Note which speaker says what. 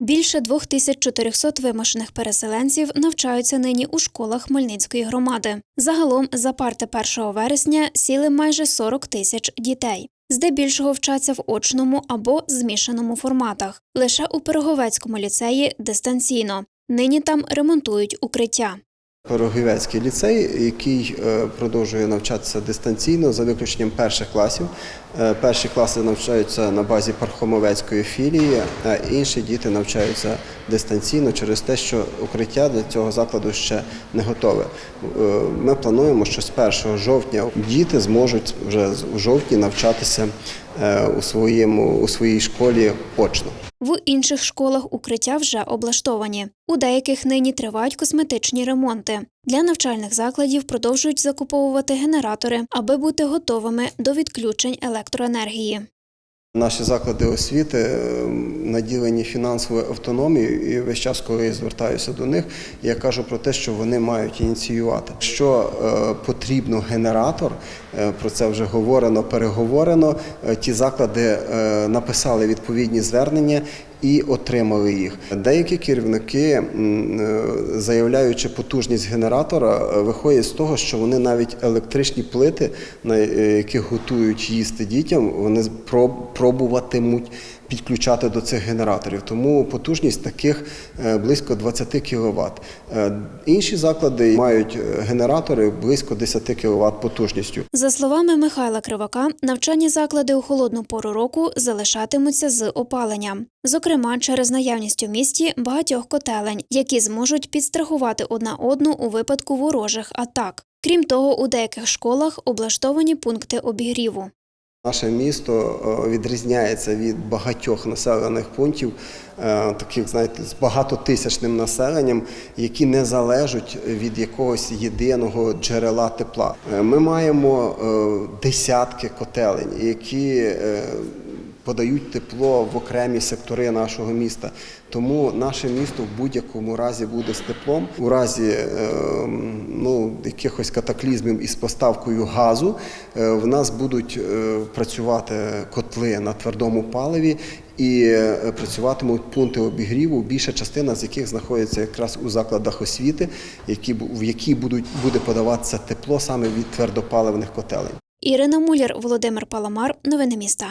Speaker 1: Більше 2400 вимушених переселенців навчаються нині у школах Хмельницької громади. Загалом за парти 1 вересня сіли майже 40 тисяч дітей. Здебільшого вчаться в очному або змішаному форматах. Лише у Пироговецькому ліцеї дистанційно. Нині там ремонтують укриття.
Speaker 2: Пирогівецький ліцей, який е, продовжує навчатися дистанційно за виключенням перших класів. Е, Перші класи навчаються на базі Пархомовецької філії, а інші діти навчаються дистанційно через те, що укриття для цього закладу ще не готове. Е, Ми плануємо, що з 1 жовтня діти зможуть вже з- жовтні навчатися е, у своєму у своїй школі очно.
Speaker 1: В інших школах укриття вже облаштовані. У деяких нині тривають косметичні ремонти. Для навчальних закладів продовжують закуповувати генератори, аби бути готовими до відключень електроенергії.
Speaker 2: Наші заклади освіти е, наділені фінансовою автономією, і весь час, коли я звертаюся до них, я кажу про те, що вони мають ініціювати. Якщо е, потрібно генератор, е, про це вже говорено, переговорено. е, Ті заклади написали відповідні звернення. І отримали їх. Деякі керівники, е, заявляючи потужність генератора, е, виходять з того, що вони навіть електричні плити, на е, яких готують їсти дітям, вони пробуватимуть підключати до цих генераторів. Тому потужність таких е, близько 20 кВт. Інші заклади мають е, генератори близько 10 кВт потужністю.
Speaker 1: За словами Михайла Кривака, навчальні заклади у холодну пору року залишатимуться з опаленням. Зокрема, через наявність у місті багатьох котелень, які зможуть підстрахувати одна одну у випадку ворожих атак. Крім того, у деяких школах облаштовані пункти обігріву.
Speaker 2: Наше місто е, відрізняється від багатьох населених пунктів, е, таких, знаєте, з багатотисячним населенням, які не залежать від якогось єдиного джерела тепла. Е, Ми маємо десятки котелень, які подають тепло в окремі сектори нашого міста. Тому наше місто в будь-якому разі буде з теплом. У разі е, ну, якихось катаклізмів із поставкою газу е, в нас будуть е, працювати котли на твердому паливі. І працюватимуть пункти обігріву, більша частина з яких знаходиться якраз у закладах освіти, які в які будуть буде подаватися тепло саме від твердопаливних котелень.
Speaker 1: Ірина Муляр, Володимир Паламар. Новини міста.